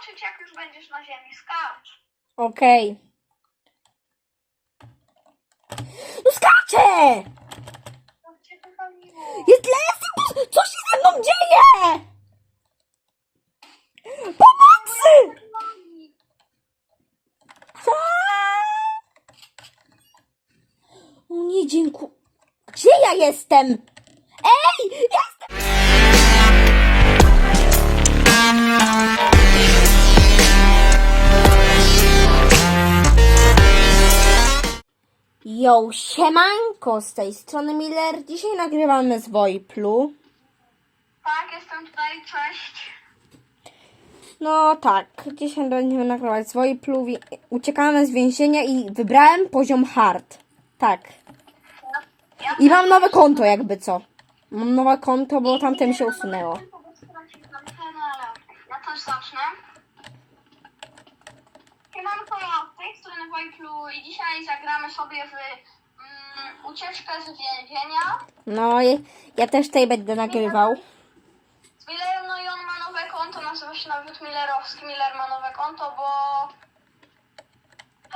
skoczyć, jak już będziesz na ziemi. Skacz. Okej. No skaczę! To cię wywaliło. Jest lesy! Co się ze mną dzieje? Pomocy! O nie, dziękuję. Gdzie ja jestem? Ej! Jestem! Yo, siemanko, z tej strony Miller. Dzisiaj nagrywamy z Wojplu. Tak, jestem tutaj, cześć. No tak, dzisiaj będziemy nagrywać z Wojplu. Uciekamy z więzienia i wybrałem poziom hard. Tak. I mam nowe konto, jakby co. Mam nowe konto, bo tamte mi się usunęło. Ja też zacznę. Siemanko, z tej Wojplu i dzisiaj zagramy sobie w mm, ucieczkę z więzienia. No, i ja też tutaj będę nagrywał. Z Millerem, no i on ma nowe konto, nazywa się nawet Millerowski. Miller ma nowe konto, bo...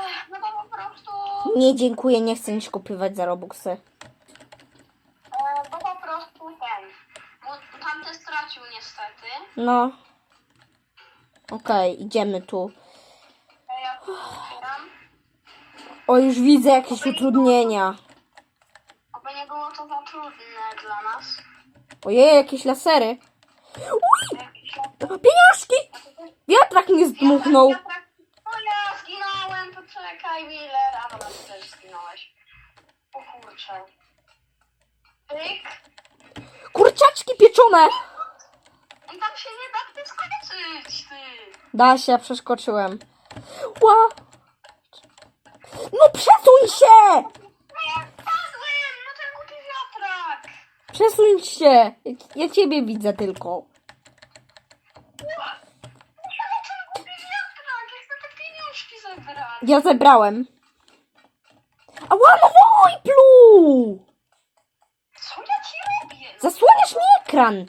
Ech, No bo po prostu... Nie, dziękuję, nie chcę nic kupować za Robuxy. E, bo po prostu ten... Bo tamte stracił niestety. No. Okej, idziemy tu. E, Ja tu. O, już widzę jakieś utrudnienia. Oby nie było to za trudne dla nas. Ojej, jakieś lasery. Uj, pieniążki! Wiatrak nie zdmuchnął. O ja zginąłem, poczekaj Miller. A dobra, ty też zginąłeś. O kurczę. Tyk. Kurczaczki pieczone! I tam się nie da wyskoczyć, ty. Da się, przeskoczyłem. Ła! No przesuń się! No no ten głupi wiatrak. Przesuń się! Ja, ja ciebie widzę tylko. Ten głupi wiatrak, jak chcę te pieniążki zebrać. Ja zebrałem. Ała, no Wojplu! Co ja ci robię? Zasłaniasz mi ekran.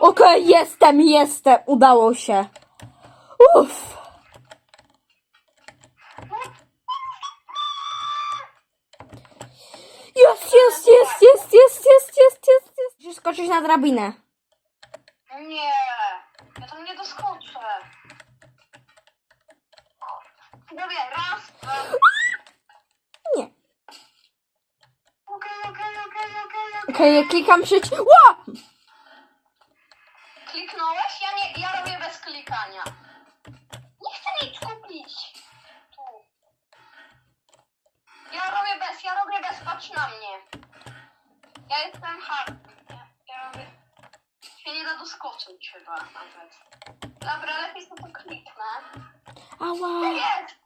Okej, jestem, jestem. Udało się. Uff. Jest, jest, jest, jest, jest, jest, jest, jest, jest. Musisz skoczyć na drabinę. Nie, ja tam nie doskoczę. Dobra, raz, dwa. Nie. Okej, okej, okej, okej, okej. Okej, ja klikam przycisk. Ła! Kliknąłeś? Ja nie, ja robię bez klikania. Nic kupić. Tu. Ja robię bez, ja robię bez, patrz na mnie. Ja jestem hard. Ja, ja robię... Się nie da doskoczyć chyba nawet. Dobra, lepiej sobie to kliknę. Ała. Jest!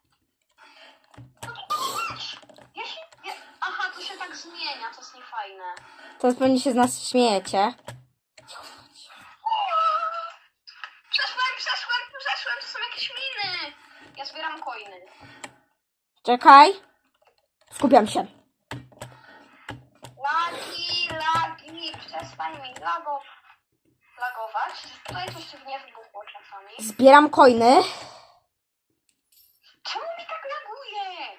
No to patrz! Ja się... Ja... Aha, to się tak zmienia, to jest niefajne. Teraz pewnie się z nas śmiejecie. Przeszłem, przeszłem, przeszłem, to są jakieś miny. Ja zbieram coiny. Czekaj. Skupiam się. Lagi, lagi, przestań mi lago, lagować. Tutaj coś się nie wybuchło czasami. Zbieram coiny. Czemu mi tak laguje?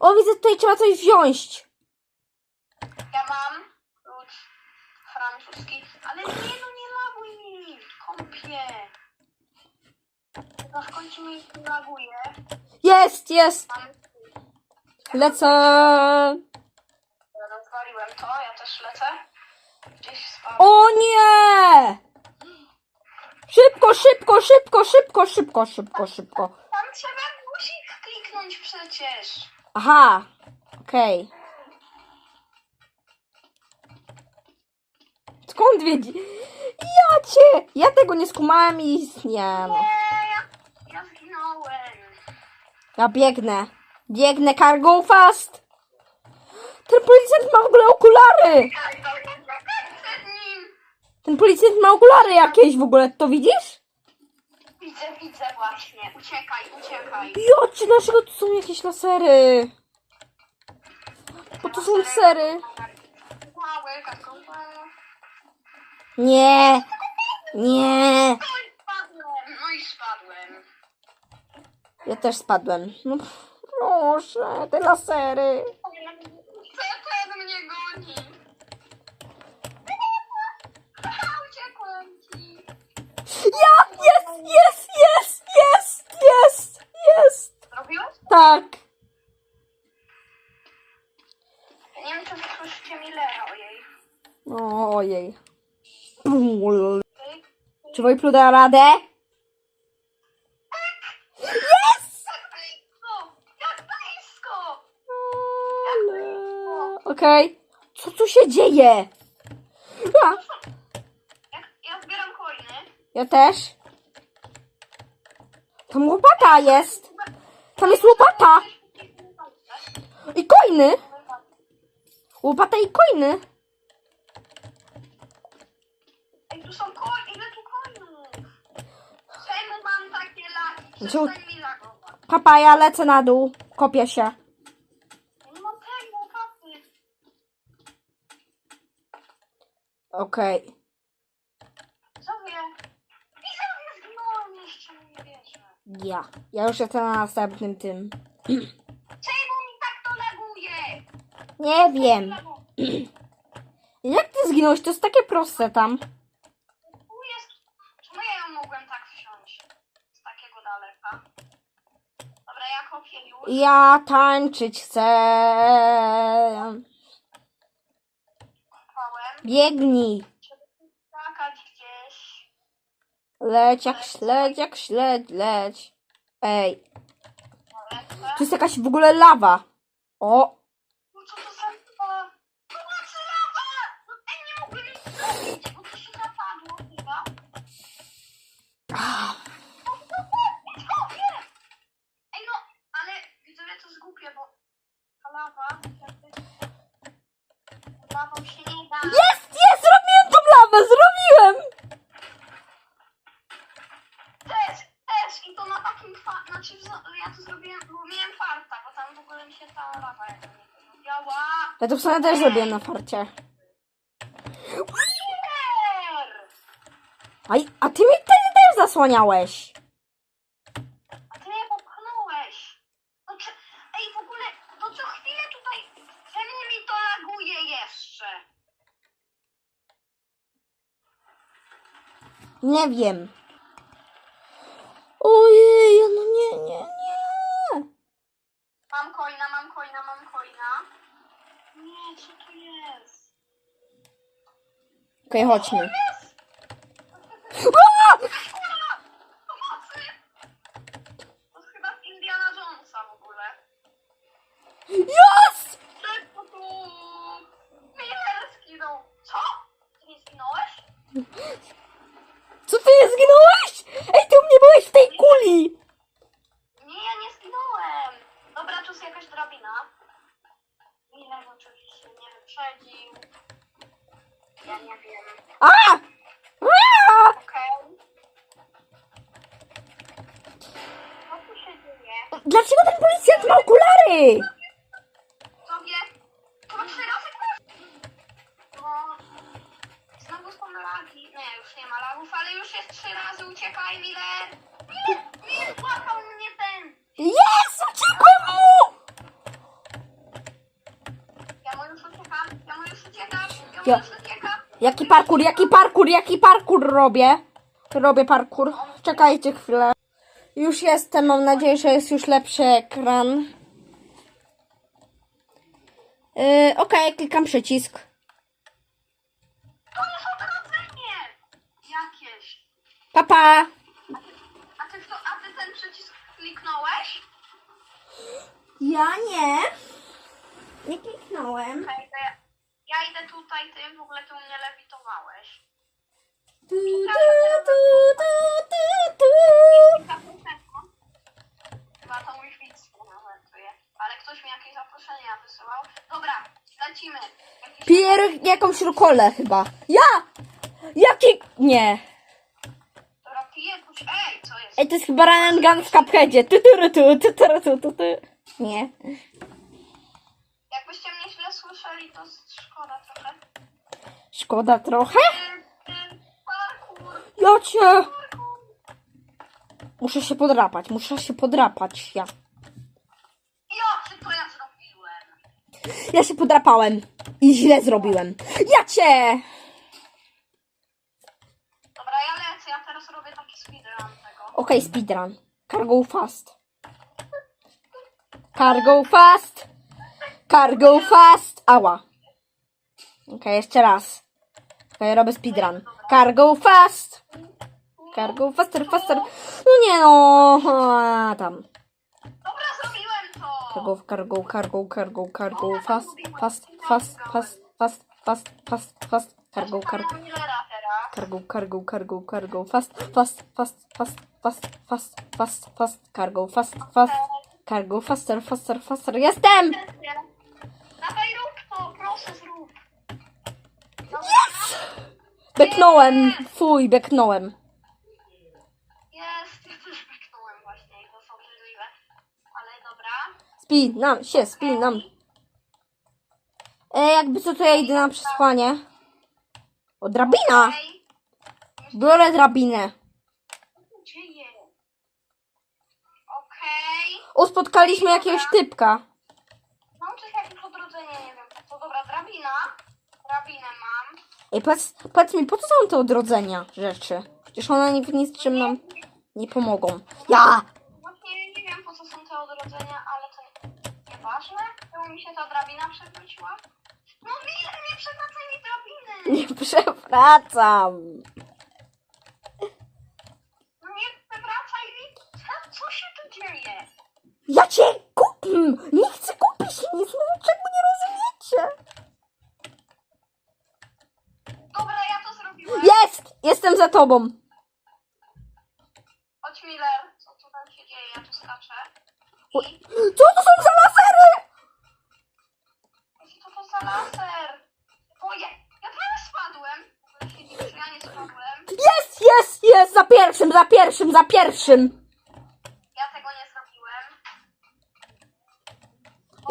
O, widzę, tutaj trzeba coś wziąć. Ja mam klucz francuski, ale nie no, nie laguj mi, kąpie. No w końcu mi laguje. Jest, jest. Mam... Lecę. Rozwaliłem to, ja też lecę. Gdzieś spadłem. O nie! Szybko, szybko, szybko, szybko, szybko, szybko, szybko. Tam trzeba guzik kliknąć przecież. Aha. Okej. Skąd wiedzi? Ja cię! Ja tego nie skumałem i no. Nie, ja, zginąłem. Ja biegnę. Biegnę cargo fast. Ten policjant ma w ogóle okulary. Przed nim. Ten policjant ma okulary jakieś w ogóle. To widzisz? Widzę, widzę właśnie. Uciekaj, uciekaj. Jocie, dlaczego tu są jakieś lasery? Bo to są lasery. Taką Nie! Nie! No i spadłem, no i spadłem. Ja też spadłem. No proszę, te lasery. CT mnie goni. Uciekłem ci. Ja! Jest! Jest! Jest! Jest! Jest! Jest! Zrobiłeś? Tak! Nie wiem, czy słyszycie Millera, ojej. Ojej. Bul. Czy Wojplu da radę? Jest! Jak blisko! Jak blisko! Ale- Okej. Co tu się dzieje? A, Jak, ja zbieram coiny. ja też. Tam łopata jest. Tam jest łopata. I coiny. Łopata i coiny. Ej, tu są coiny, ile tu coinów? Czemu mam takie Przestań mi lagować. Papa, ja lecę na dół. Kopię się. Nie mam tego, kapy. Okej. Sobie. Widzowie, zginąłem jeszcze, nie wierzę. Ja. Ja już jestem na następnym tym. Czemu mi tak to laguje? Nie wiem. Jak ty zginąłeś? To jest takie proste tam. Tu jest... Czemu ja ją mogłem tak wsiąść? Z takiego daleka. Dobra, ja kopię już. Ja tańczyć chcę. Biegnij. Skakać gdzieś. Leć jak śledź, jak śledź, leć. Ej, tu jest jakaś w ogóle lawa. O, No co to za lawa? Pomocy lawa! No nie zrobić, bo to się zapadło chyba. Ah, Widzowie! Ej no, ale widzowie to jest głupie, bo ta lawa jakby... Lawą się nie da. Jest, zrobiłem. Też, też i to na takim fa... Znaczy ja to zrobiłem, bo miałem farta, bo tam w ogóle mi się ta lawa jakby nie zrobiła. Ja to w sumie też zrobiłem na farcie. Super! Aj, a ty mi wtedy też zasłaniałeś. A ty mnie popchnąłeś. No czy... Ej, w ogóle, to co chwilę tutaj... Czemu mi to laguje jeszcze? Nie wiem. Ojej, no nie, nie, nie. Mam coina, mam coina, mam coina. Nie, co to jest? Okej, chodźmy. Jest! A! Kurwa! Pomocy! To jest chyba z Indiana Jonesa w ogóle. Jest! Szybko tu! Miller zginął. Co? Ty nie zginąłeś? Co ty nie zginąłeś? Ej, ty u mnie byłeś w tej kuli. Nie, ja nie zginąłem. Dobra, tu jest jakaś drabina. Miller oczywiście nie wyprzedził. Ja nie wiem. A! A! Okej. Co tu się dzieje? Dlaczego ten policjant ma okulary? Sobie to trzy razy No, znowu są lagi. Nie, już nie ma lagów, ale już jest trzy razy. Uciekaj, Miller. Miller, Miller, złapał mnie ten. Jest! Uciekłem mu! Ja mu już uciekam, ja mu już uciekam, ja mu Ja- już uciekam. Jaki parkour, jaki parkour, jaki parkour robię? Robię parkour. Czekajcie chwilę. Już jestem, mam nadzieję, że jest już lepszy ekran. Yy, Okej, klikam przycisk. To jest odrodzenie. Jakieś. Papa! A ty, to, a ty ten przycisk kliknąłeś? Ja nie. Nie kliknąłem. Okej, to ja, ja idę tutaj, ty w ogóle ty u mnie lewitowałeś. Tu, tu, tu, tu, tu, tu. Chyba to mój widz komentuje. Ale ktoś mi jakieś zaproszenia wysyłał. Dobra, lecimy. Jakiś... Piję jakąś rukolę chyba. Ja! Jaki... Nie. Ej, to jest chyba Run and Gun w Cupheadzie. Tu, tu, tu, tu, tu, tu, tu, tu. Nie. Jakbyście mnie źle słyszeli, to szkoda trochę. Szkoda trochę. Ty, ty, Ja cię! Muszę się podrapać, muszę się podrapać, ja. Jak ty to ja zrobiłem? Ja się podrapałem i źle zrobiłem. Ja cię! Okej, okay, speedrun. Cargo fast. Cargo fast. Cargo fast. Ała. Okej, okay, jeszcze raz. Okej, okay, robię speedrun. Cargo fast. Cargo faster, faster. No nie no. A, tam. Dobra, zrobiłem to. Cargo, cargo, cargo, cargo, cargo fast, fast, fast, fast, fast, fast, fast, fast. Cargo, cargo. Cargo, cargo, cargo, cargo. Fast, fast, fast, fast, fast, fast, fast, fast, cargo, fast, fast, cargo, faster, faster, faster. Jestem! Dawaj rób to, proszę zrób. Yes! Beknąłem, fuj, beknąłem. Jest, ja też beknąłem właśnie. Ale dobra. Spinam się, spinam. E, jakby co, to ja idę na przespanie. O, drabina! Okej. Biorę drabinę. Dzieje? Okej. O, spotkaliśmy jakiegoś typka. Mam coś jakieś odrodzenie, nie wiem. To dobra, drabina. Drabinę mam. Ej, powiedz, powiedz mi, po co są te odrodzenia rzeczy? Przecież one nic, nic czym nam nie pomogą. Ja! Właśnie nie wiem po co są te odrodzenia, ale to nieważne. Czemu mi się ta drabina przewróciła? No Miller, nie przewracaj mi drabiny! Nie przewracam. No nie przewracaj mi! Co, co się tu dzieje? Ja cię kupię! Nie chcę kupić nic, no czego nie rozumiecie? Dobra, ja to zrobiłem. Jest! Jestem za tobą. Chodź Miller, co tu tam się dzieje? Ja tu skaczę. Oj. Co to są za lasery? Co to za laser? O, ja, prawie spadłem. Ja nie spadłem. Jest, jest, jest! Za pierwszym, za pierwszym, za pierwszym. Ja tego nie zrobiłem.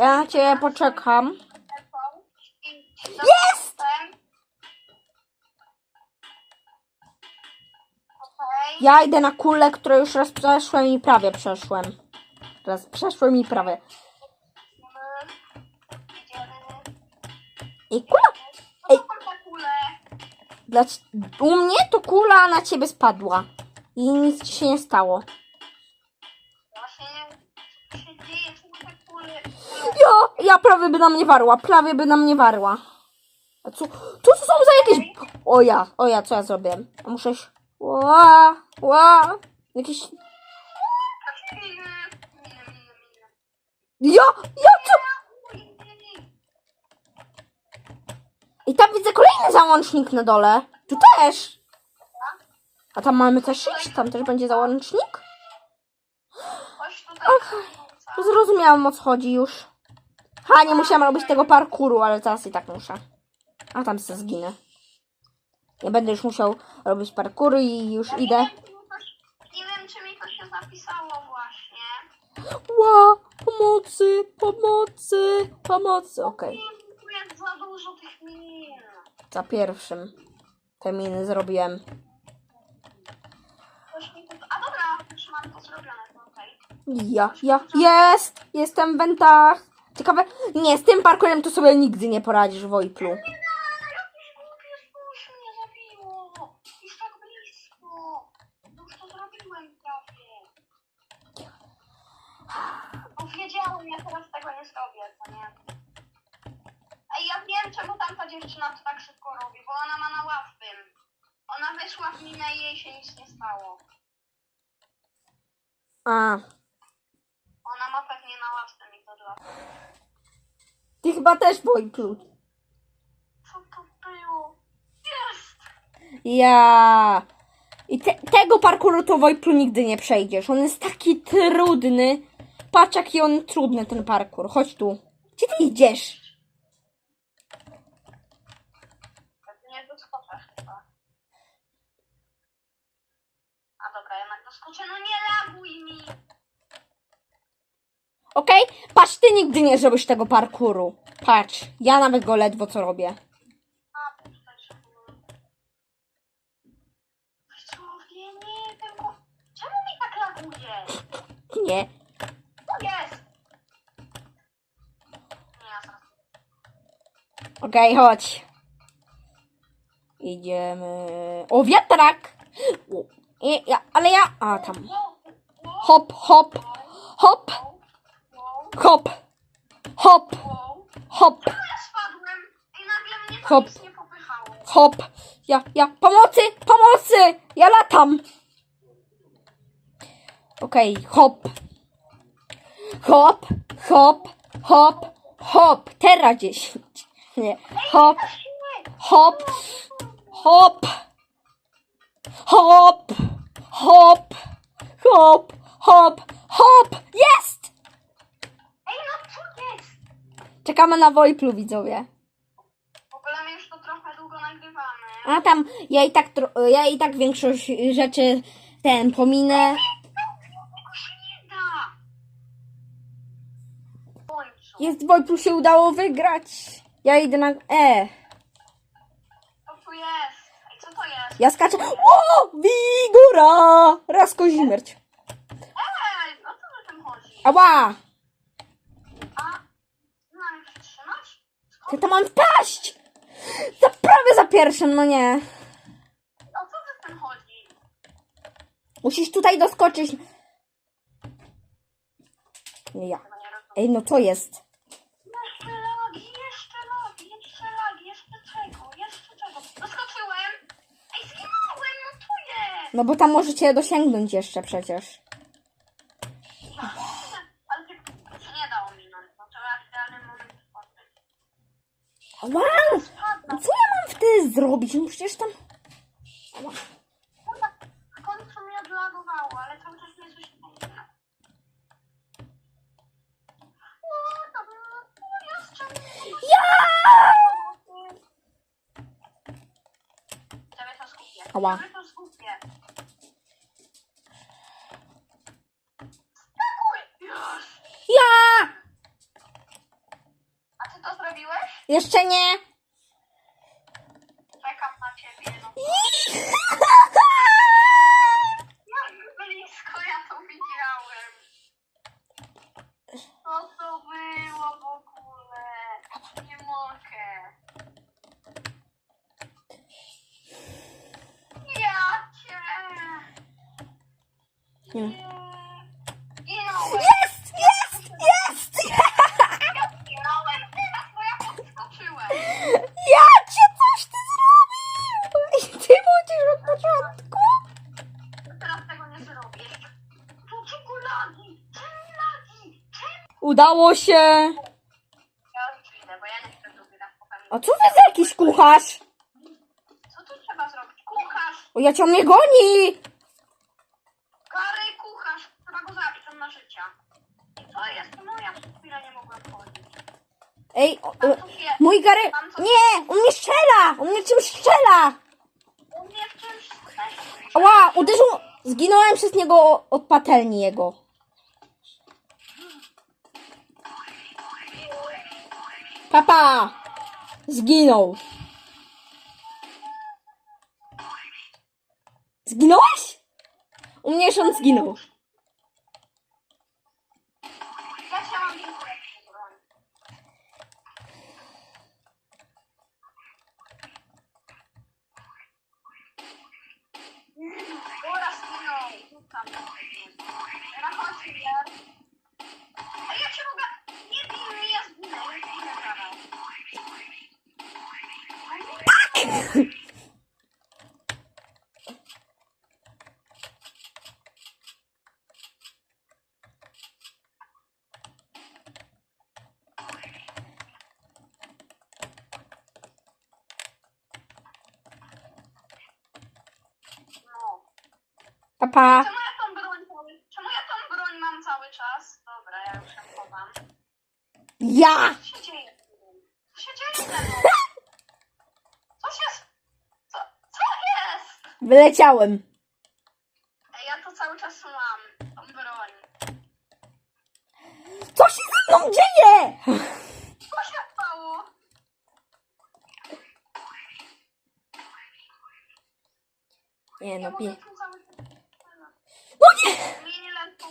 Ja na ciebie poczekam. Jest! Ja idę na kulę, które już raz przeszłem i prawie przeszłem. Raz przeszłem i prawie. I kula. Kule? Dla, u mnie to kula na ciebie spadła. I nic ci się nie stało. Prawie by na mnie warła, prawie by na mnie warła. A co, co to są za jakieś... O ja, o ja, co ja zrobiłem? Muszę się... Ła, ła, jakieś... Ja, ja, co? I tam widzę kolejny załącznik na dole. Tu też. A tam mamy też iść, tam też będzie załącznik? Tutaj. To zrozumiałam o co chodzi już. Ha, nie musiałam robić tego parkuru, ale teraz i tak muszę. A tam se zginę. Nie będę już musiał robić parkuru i już idę. Nie wiem, czy mi to się zapisało właśnie. Ła, pomocy, pomocy, pomocy. Okej, Nie, jest za dużo tych min. za pierwszym te miny zrobiłem. Coś mi tu... A dobra, już mam to zrobione, to okej. Ja, ja, jest! Jestem w wentach. Ciekawe, nie, z tym parkurem to sobie nigdy nie poradzisz, Wojplu. Już tak blisko. Już to zrobiłem prawie. No wiedziałem, ja teraz tego nie zrobię, to nie. Ej, ja wiem, czemu tamta dziewczyna to tak szybko robi, bo ona ma na łatwym. Ona wyszła w minę i jej się nic nie stało. A, Ona ma pewnie na łatwym i to dla. Ty chyba też, Wojplu. Co to było? Jest! Ja. I te, tego parkuru to Wojplu nigdy nie przejdziesz. On jest taki trudny. Patrz, jaki on trudny, ten parkur. Chodź tu. Gdzie ty idziesz? Pewnie doskoczę chyba. A dobra, jednak doskoczę. No nie laguj mi! Okej? Patrz, ty nigdy nie zrobisz tego parkuru. Patrz, ja nawet go ledwo co robię. Nie wiem. Czemu mi tak? Nie. Jest! Nie jasne. Chodź. Idziemy. O, wiatrak! O, ja, ale ja. A, tam. Hop, hop, hop hop, hop, wow. hop, Ja spadłem i nagle mnie tam Hop. nic nie popychało. hop. Ja, ja. Pomocy, pomocy! Ja latam. Okej, hop. Hop, hop, hop, hop. Teraz 10. Nie. Hop, hop, hop, hop, hop, hop, hop, hop. Jest! Ej, no co jest? Czekamy na Wojplu, widzowie. W ogóle my już to trochę długo nagrywamy. A tam ja i tak, tro- ja i tak większość rzeczy ten pominę. Tego się nie da. W końcu. Jest Wojplu się udało wygrać. Ja idę na E. Tu jest? Ej, co to jest? Ja skaczę. O! Wigora! Raz kozimerć. Ej, o co za tym chodzi? Ała! A, mam już Ty to mam wpaść! Za prawie za pierwszym, no nie. O co za tym chodzi? Musisz tutaj doskoczyć. Nie ja. Chyba nie rozumiem. Ej, no co jest? Jeszcze lagi, jeszcze lagi, jeszcze lagi, jeszcze czego, jeszcze czego. Doskoczyłem! Ej, zginąłem, no tu jest! No bo tam możecie dosięgnąć jeszcze przecież. Zrobić? No przecież tam... Ała. W końcu mnie odlagowało, ale cały czas mnie jeszcze Ja! Ciebie to skupię. Ała. Ciebie to skupię. Ja! A ty to zrobiłeś? Jeszcze nie. Udało się. Ja już idę, bo ja nie chcę drugi raz. A co to za jakiś kucharz? Co tu trzeba zrobić? Kucharz! O, ja cię mnie goni! Kary kucharz! Trzeba go zabić, on ma życia. Co jest? No ja przez chwilę nie mogłem chodzić. Ej, o, Mam e, coś je... mój Gary... Nie! On mnie strzela! On mnie czymś strzela! U mnie w czymś. Ała, uderzył... Zginąłem przez niego od patelni jego. Papa! Zginął. Zginąłeś? U mnie już on zginął. Góra zginął. Teraz chodź, Miller. A ja cię mogę... Nie bij mnie, ja zginę. Ja zginę zaraz. No. Papa. Czemu ja tą broń cały... Czemu ja tą broń mam cały czas? Dobra, ja już ją chowam. Ja! Co się dzieje? Co się dzieje ze mną? Co się... Co, co jest? Wyleciałem. Ej, ja to cały czas mam. Tą broń. Co się ze mną dzieje? Co się stało? Nie no, pie... No nie! Mnie nie lecą.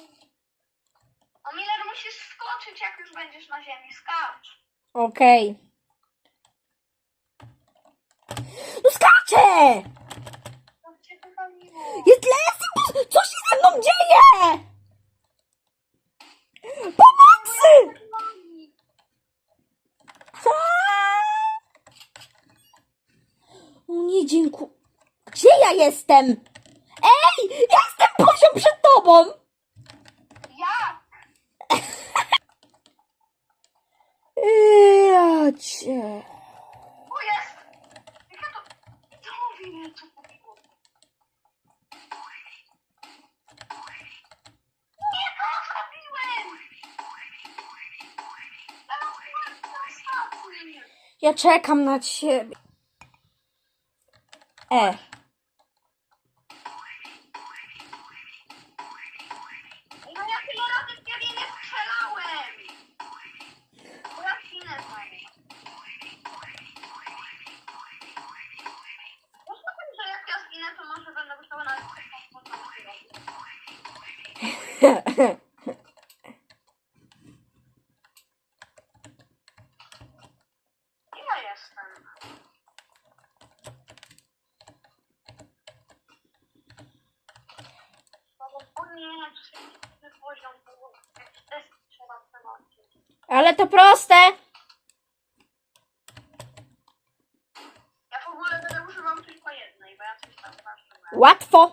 skoczyć, jak już będziesz na ziemi. Skacz. Okej. No skaczę! To cię wywaliło. Jest lesy! Co się ze mną dzieje? Pomocy! O nie, dziękuję. Gdzie ja jestem? Ej! Ja jestem poziom przed tobą! Jak? Ja cię. O jest! Jak ja to... Mnie. Nie mnie! Ja czekam na ciebie. E. No ja tyle razy w ciebie nie strzelałem! Bo ja ścinę z nami. Można powiedzieć, że jak ja zginę, to może będę musiała nawet Gdzie ja jestem? Poziom trzeba przenosić. Ale to proste. Ja w ogóle będę używał tylko jednej, bo ja coś tam. Łatwo.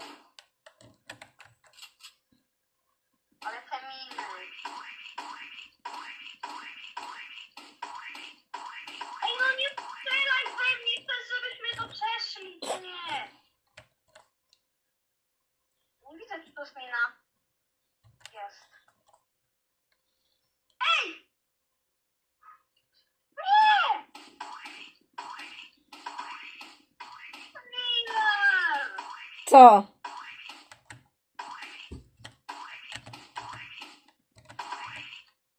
Co?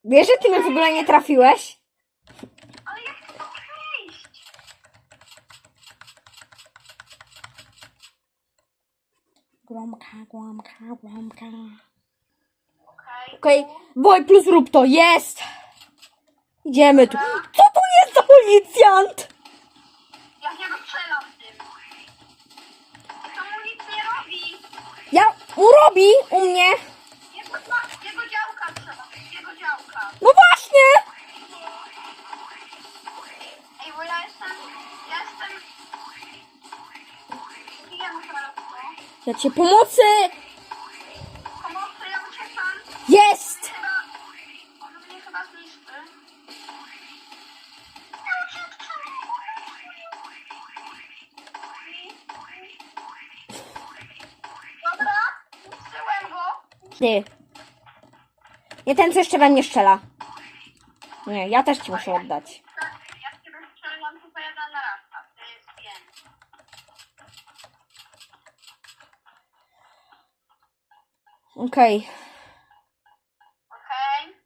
Wiesz, że ty mnie w ogóle nie trafiłeś? Ale jak to przejść? Głomka, głomka, głomka. Okej. Okej, boj plus rób to, jest! Idziemy tu. Co tu jest za policjant? Ja, mu robi u mnie. Jego, jego działka trzeba. Jego działka. No właśnie! Ej, bo ja jestem... Ja jestem... Ja muszę na to. Ja cię! Ty. Nie ten, co jeszcze we mnie strzela. Nie, ja też ci muszę oddać. Jak ciebie strzelam, to jedna na raz, a to jest pięć. Okej. Okej.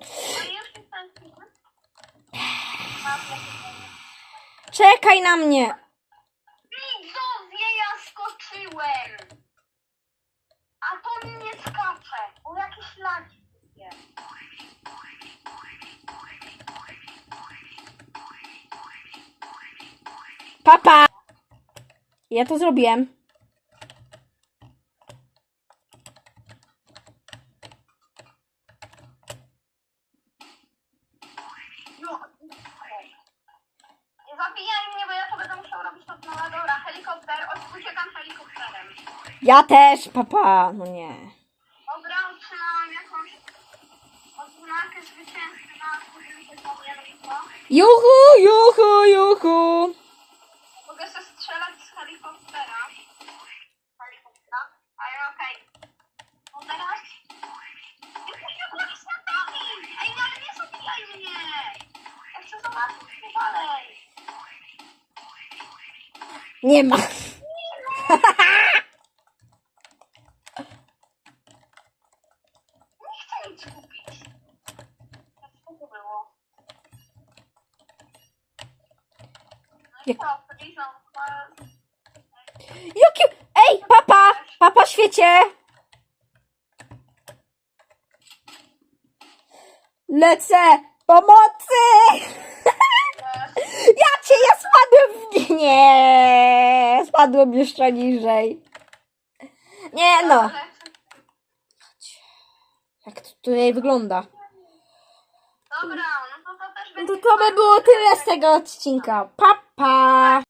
No i już jestem. Czekaj na mnie! Papa! Ja to zrobiłem. No, okej. Nie zabijaj mnie, bo ja to będę musiał robić od nowa. Dobra, helikopter, od- uciekam helikopterem. Ja też, papa. No nie. Dobra, otrzymałam jakąś odznakę zwycięstwa na poziomie to. Juhu, juhu, juhu. Mogę się strzelać z helikoptera. Helikoptera. Ale okej. No teraz... Jesteście policjantami! Ej, no ale nie zabijaj mnie! Ja chcę zobaczyć co dalej. Nie ma. Nie chcę nic kupić. Co to było? No i Jak- Jaki... Ej, papa! Papa, świecie! Lecę! Pomocy! Nie! Spadłem jeszcze niżej. Nie no. Jak to tutaj wygląda? Dobra, no to to też No będzie... to to by było tyle z tego odcinka. Pa, pa!